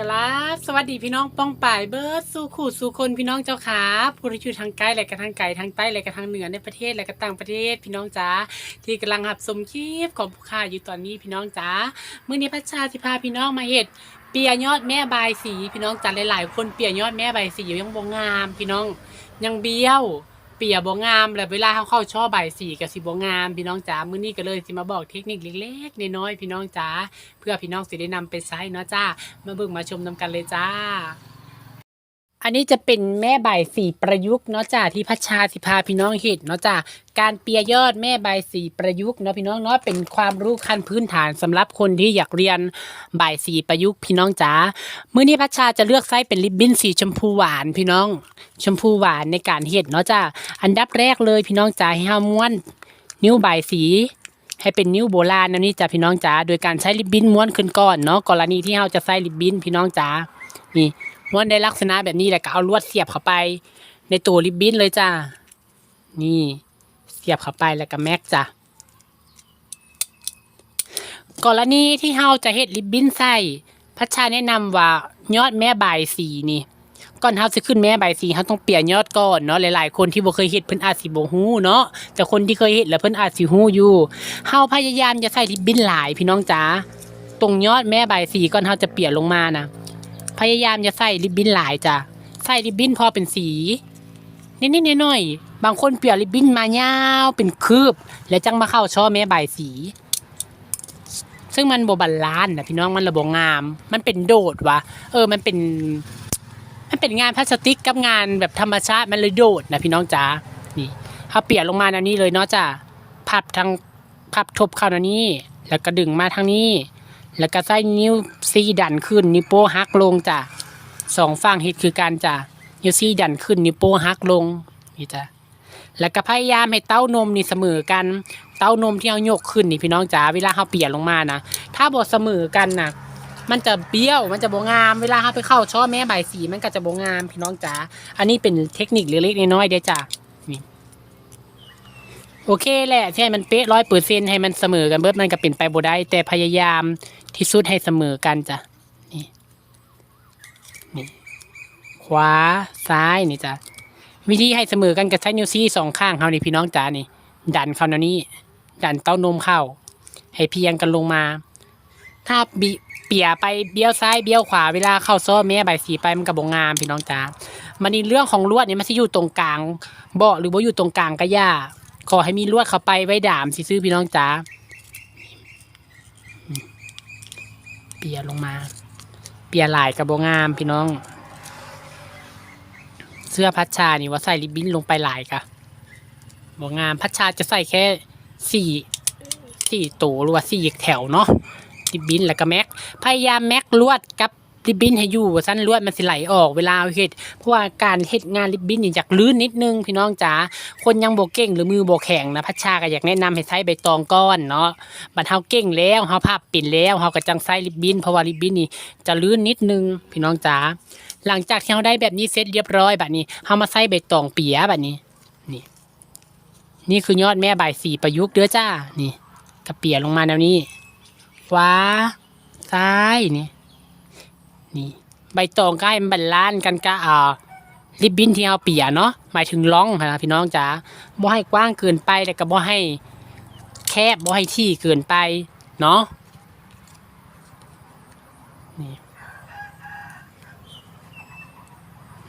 กราบสวัสดีพี่น้องป้องป่ายเบิร์ดสู่ขู่สู่คนพี่น้องเจ้าขาผู้ที่อยู่ทางใกล้และก็ทางไกลทางใต้และก็ทางเหนือในประเทศและก็ต่างประเทศพี่น้องจ๋าที่กำลังหับสมคลิปของผู้ค้าอยู่ตอนนี้พี่น้องจ๋าเมื่อนี้พัชชาสิพาพี่น้องมาเห็ดเปียยอดแม่บายสี พี่น้องจ๋าหลายๆ คนเปียยอดแม่บายสียังบ่งาม พี่น้องยังเบี้ยว เปียบ่งามแล้วเวลาเขาเข้าช่อใบสีกับสีบ่งาม พี่น้องจ๋ามื้อนี้ก็เลยสิมาบอกเทคนิคเล็กๆน้อยๆพี่น้องจ๋าเพื่อพี่น้องสิได้นำไปใช้เนาะจ้ามาเบิ่งมาชมนำกันเลยจ้า อันนี้จะเป็นแม่ใบสีประยุกต์เนาะจ้าที่พัชชาสิพาพี่น้องเห็นเนาะจ้าการเปียยอดแม่ใบสีประยุกต์เนาะพี่น้องเนาะเป็นความรู้ขั้นพื้นฐานสำหรับคนที่อยากเรียนใบสีประยุกต์พี่น้องจ๋ามื้อนี้พัชชาจะเลือกไส้เป็นริบบิ้นสีชมพูหวานพี่น้อง ชมพูหวานในการเห็ดเนาะจ้าอันดับแรกเลยพี่น้องจ๋าให้เฮาม้วน นิ้วใบสีให้เป็นนิ้วโบราณนะนี่จ้ะพี่น้องจ๋าโดยการใช้ริบบิ้นม้วนขึ้นก่อนเนาะกรณีที่เราจะใส่ริบบิ้นพี่น้องจ๋านี่ ม้วนในลักษณะแบบนี้แหล้วก็เอาลวดเสียบเข้าไป ในตัวริบบิ้นเลยจ้านี่เสียบเข้าไปแล้วก็แม็กจ้ะกรณีที่เราจะเฮ็ดริบบิ้นใส่พัชชาแนะนำว่ายอดแม่ใบสีนี่ก่อนเฮาสิขึ้นแม่ใบสีเฮาต้องเปลี่ยนยอดก่อนเนาะหลายๆ คนที่บ่เคยเฮ็ดเพิ่นอาจสิบ่ฮู้เนาะแต่คนที่เคยเฮ็ดแล้วเพิ่นอาจสิฮู้อยู่เฮาพยายามจะใส่ริบบิ้นหลายพี่น้องจ๋าตรงยอดแม่ใบสีก่อนเฮาจะเปลี่ยนลงมานะ พยายามจะใส่ริบบิ้นหลายจ้ะใส่ริบบิ้นพอเป็นสีนิดๆหน่อยๆบางคนเปลี่ยนริบบิ้นมายาวเป็นคืบ แล้วจังมาเข้าช่อแม่ใบายสี ซึ่งมันบ่บาลานนะพี่น้องมันระบบงาม มันเป็นโดดวะเออมันเป็น มันเป็นงานพลาสติกกับงานแบบธรรมชาติมันเลยโดดนะพี่น้องจ๋านี่เขาเปลี่ยนลงมาแนวนี้เลยเนาะจ้ะพับทางพับทบเข้าแนวนี้ แล้วก็ดึงมาทางนี้ แล้วก็ใส่นิ้วซีดันขึ้น นิ้วโป้หักลงจ้ะสองฝั่งเฮ็ดคือการจ้ะนิ้วซีดันขึ้น นิ้วโป้หักลงนี่จ้ะแล้วก็พยายามให้เต้านมนี่เสมอกัน เต้านมที่เอายกขึ้นนี่พี่น้องจ๋าเวลาเขาเปลี่ยนลงมานะถ้าบ่เสมอกันนะมันจะเบี้ยวมันจะบงามเวลาเขาไปเข้าช่อแม่ใบสีมันก็จะบงามพี่น้องจ๋าอันนี้เป็นเทคนิคเล็กๆน้อยๆเด้อจ้ะนี่โอเคแหละที่ให้มันเป๊ะร้อยเปอร์เซ็นให้มันเสมอกันเบิดมันก็เป็นไปบ่ได้แต่พยายาม ที่สุดให้เสมอกันจ้ะนี่นี่ขวาซ้ายนี่จ้ะวิธีให้เสมอกันกับใช้นิ้วซี่สองข้างเขานี่พี่น้องจ๋านี่ ดันเข้าแนวนี้ ดันเต้านมเข้า ให้เพียงกันลงมา ถ้าบิเปียไปเบี้ยวซ้ายเบี้ยวขวาเวลาเข้าซ้อแม่ใบสีไปมันกับบงามพี่น้องจ๋ามันนี่เรื่องของลวดเนี่ยมันจะอยู่ตรงกลางเบาะหรือว่าอยู่ตรงกลางก็ย่าขอให้มีลวดเข้าไปไว้ดามสิซื้อพี่น้องจ๋า เปียลงมา เปียหลายกระโบงามพี่น้อง เสื้อพัชชานี่ว่าใส่ริบบิ้นลงไปหลายกะบงามพัชชาจะใส่แค่สี่สี่ตัวหรือว่าสี่แถวเนาะริบบิ้นแล้วก็แม็ก พยายามแม็กลวดกับ ริบบิ้นให้อยู่สั้นลวดมันสิไหลออกเวลาเฮ็ดเพราะว่าการเฮ็ดงานริบบิ้นนี่อยากลื่นนิดนึงพี่น้องจ๋าคนยังโบเก่งหรือมือโบแข็งนะพัชชาก็อยากแนะนำให้ใช้ใบตองก้อนเนาะบัดเฮาเก่งแล้วเฮาภาพเป็นแล้วเฮาก็จังใช้ริบบิ้นเพราะว่าริบบิ้นนี่จะลื่นนิดนึงพี่น้องจ๋าหลังจากที่เฮาได้แบบนี้เสร็จเรียบร้อยบัดนี้เฮามาใส่ใบตองเปียบัดนี้ นี่ นี่คือยอดแม่ใบสี่ประยุกต์เด้อจ้า นี่กระเปียลงมาแนวนี้ขวาซ้ายนี่ นี่ ใบตองก็ให้มันบรรลานกันก็อ่าริบบิ้นที่เอาเปียเนาะหมายถึงล่องนะพี่น้องจ๋าบ่ให้กว้างเกินไปแต่ก็บ่ให้แคบบ่ให้ที่เกินไปเนาะนี่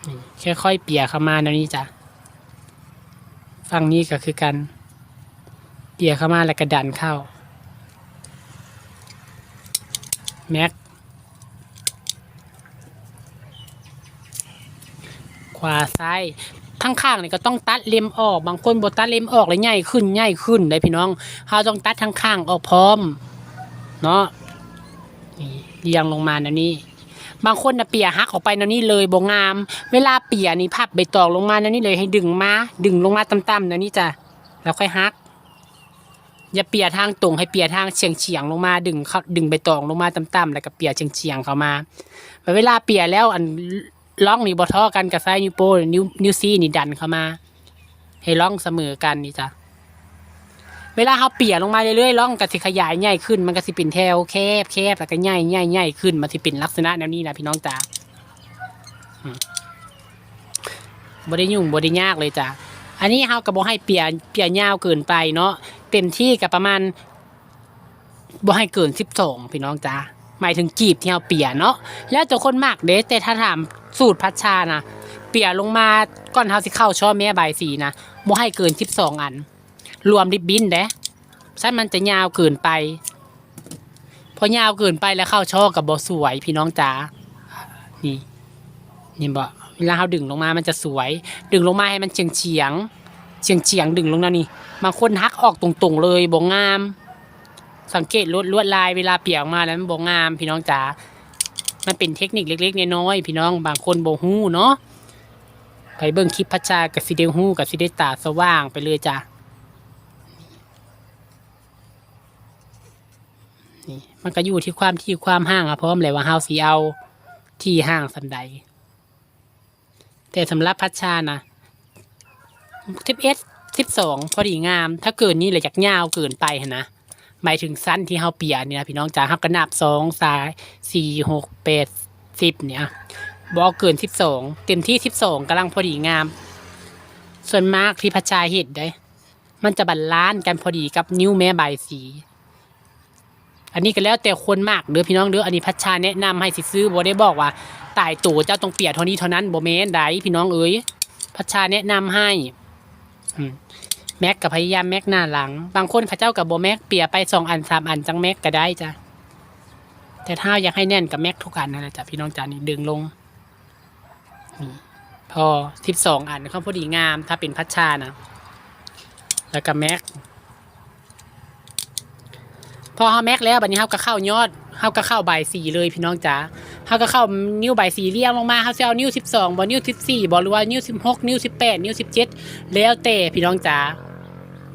นี่ค่อยๆเปียเข้ามาแนวนี้จ้ะฝั่งนี้ก็คือกันเปียเข้ามาแล้วก็ดันเข้าแม็ก ขวาซ้ายทั้งข้างนี่ก็ต้องตัดเล็มออกบางคนบตัดเล็มออกเลยใหญ่ขึ้นใหญ่ขึ้นเลยพี่น้องเราต้องตัดทั้งข้างออกพร้อมเนาะเรียงลงมานะนี่บางคนนะเปียหักออกไปนะนี่เลยบงาม เวลาเปียนี่พับใบตองลงมานะนี่เลยให้ดึงมา ดึงลงมาต่ำๆนะนี่จ้ะแล้วค่อยหัก อย่าเปียทางตรงให้เปียทางเฉียงเฉียงๆลงมาดึงเขาดึงใบตองลงมาต่ำๆแล้วก็เปียเฉียงเฉียงๆเข้ามาเวลาเปียแล้วอัน ล่องนี่บ่ท่อกันกับไส้นิ้วโป้นิ้วนิ้วซี่นี่ดันเข้ามา ให้ล่องเสมอกันนี่จ้ะเวลาเขาเปียลงมาเรื่อยๆร่องก็สิขยายใหญ่ขึ้น มันก็สิเป็นแถวแคบแคบแล้วก็ใหญ่ใหญ่ใหญ่ขึ้นมันสิเป็นลักษณะแนวนี้นะพี่น้องจ๋าบ่ได้ยุ่งบ่ได้ยากเลยจ้ะอันนี้เขาก็บ่ให้เปียเปียยาวเกินไปเนาะเต็มที่ก็ประมาณบ่ให้เกินสิบสองพี่น้องจ๋าหมายถึงกีบที่เขาเปียเนาะแล้วแต่คนมากเด้แต่ถ้าถาม สูตรพัชชานะเปียลงมาก่อนเขาสิเข้าช่อแม่ใบสีนะบ่ให้เกินสิบสองอัน รวมริบบิ้นเด้ใช่มันจะยาวเกินไป พอยาวเกินไปแล้วเข้าช่อกับบอสวยพี่น้องจ๋านี่นี่บ่เวลาเขาดึงลงมามันจะสวย ดึงลงมาให้มันเฉียงเฉียงเฉียงเฉียงดึงลงนะนี่บางคนฮักออกตรงๆเลยบ่งาม สังเกตลวดลวดลายเวลาเปียกออกมาแล้วมันบ่งามพี่น้องจ๋า มันเป็นเทคนิคเล็กๆน้อยๆพี่น้องบางคนบ่ฮู้เนาะไปเบิ่งคลิปพัชชากับซิเดฮู้กับซิเดตาสว่างไปเลยจ้ะนี่มันก็อยู่ที่ความที่ความห่างอะพร้อมเลยว่าเฮาสิเอาที่ห่างสันใด แต่สำหรับพัชชานะทิปเอสทิปสองพอดีงาม ถ้าเกินนี้เลยจากยาวเกินไปนะ หมายถึงสั้นที่เฮาเปียเนี่ยนะพี่น้องจ๋าเฮากระนับสองสายสี่หกแปดสิบเนี่ยบอกเกินทิปสองเต็มที่ทิปสองกำลังพอดีงาม ส่วนมากที่พัชชาเห็ดได้ มันจะบรรล้านกันพอดีกับนิ้วแม่ใบสี อันนี้ก็แล้วแต่คนมากเด้อพี่น้องเด้ออันนี้พัชชาแนะนำให้สิซื้อบ่ได้บอกว่าตายตัวเจ้าต้องเปียเท่านี้เท่านั้นบ่แม่นใดพี่น้องเอ้ยพัชชาแนะนำให้อื แม็กกับพยายามแม็กหน้าหลัง บางคนเขาเจ้ากับโบแม็กเปียไปสองอันสามอันจังแม็กก็ได้จ้ะแต่ถ้าอยากให้แน่นกับแม็กทุกอันนั่นแหละจ้ะพี่น้องจ้านี่ดึงลงนี่พอสิบสองอันเขาพอดีงาม ถ้าเป็นพัชชานะแล้วก็แม็กพอเฮาแม็กแล้วบัดนี้เฮาก็เข้ายอดเฮาก็เข้าใบสี่เลยพี่น้องจ๋าเฮาก็เข้านิ้วใบสี่เรียงลงมาเฮาสิเอานิ้ว12บ่นิ้ว14บ่หรือว่านิ้ว16นิ้ว18นิ้ว17แล้วแต่พี่น้องจ๋า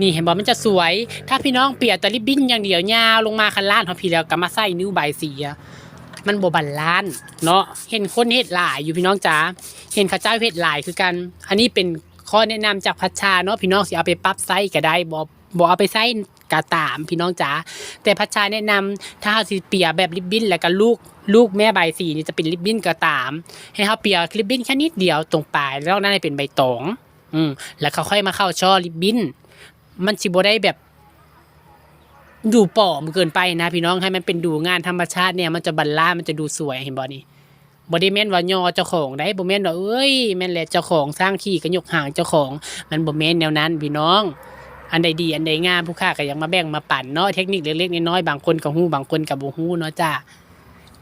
นี่เห็นบ่มันจะสวย ถ้าพี่น้องเปียกแต่ริบบิ้นอย่างเดียวยาวลงมาคันล้านเฮาพี่แล้วก็มาใส่นิ้วใบสีมันบบันลานซ์เนาะเห็นคนเฮ็ดหลายอยู่พี่น้องจ๋าเห็นเขาเจ้าเฮ็ดหลายคือกัน อันนี้เป็นข้อแนะนำจากพัชชาเนาะพี่น้องสิเอาไปปรับไซส์ก็ได้บ่บ่เอาไปไซส์กะตามพี่น้องจ๋าแต่พัชชาแนะนำถ้าเฮาสิเปียแบบริบบิ้นแล้วก็ลูกลูกแม่ใบสีนี่จะเป็นริบบิ้นกระตาม ให้เฮาเปียริบบิ้นแค่นิดเดียวตรงปลายแล้วนั่นเป็นใบตองอืมแล้วเขาค่อยมาเข้าช่อริบบิ้น มันสิบ่ได้แบบดูปลอมเกินไปนะพี่น้องให้มันเป็นดูงานธรรมชาติเนี่ยมันจะบรรล่ามันจะดูสวยเห็นบ่นี่บ่ได้แม่นว่ายอเจ้าของได้บ่แม่นว่าเอ้ยแม่นแหละเจ้าของสร้างที่ก็ยกห่างเจ้าของ มันบ่แม่นแนวนั้นพี่น้อง อันใดดีอันใดงามผู้ค้าก็ยังมาแบ่งมาปั่นเนาะเทคนิคเล็กๆน้อยๆบางคนก็ฮู้บางคนก็บ่ฮู้เนาะจ้า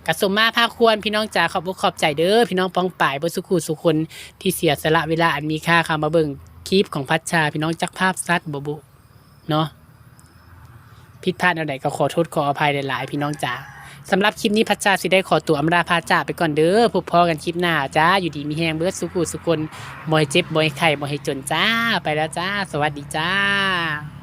กระสมมาภาคควรพี่น้องจ๋าขอบอกขอบใจเด้อพี่น้องปองป่ายบ่สุขุสุคนที่เสียสละเวลาอันมีค่าเข้ามาเบิ่ง คลิปของพัชชาพี่น้องจักภาพซัดบ่บุเนาะผิดพลาดอันใดก็ขอโทษขออภัยหลายๆพี่น้องจ๋าสำหรับคลิปนี้พัชชาสิได้ขอตัวอำลาพาจาไปก่อนเด้อพบพอกันคลิปหน้าจ้าอยู่ดีมีแฮงเบิดสุกุสุกลบอยเจ็บบอยไข่บ่ให้จนจ้า ไปแล้วจ้า สวัสดีจ้า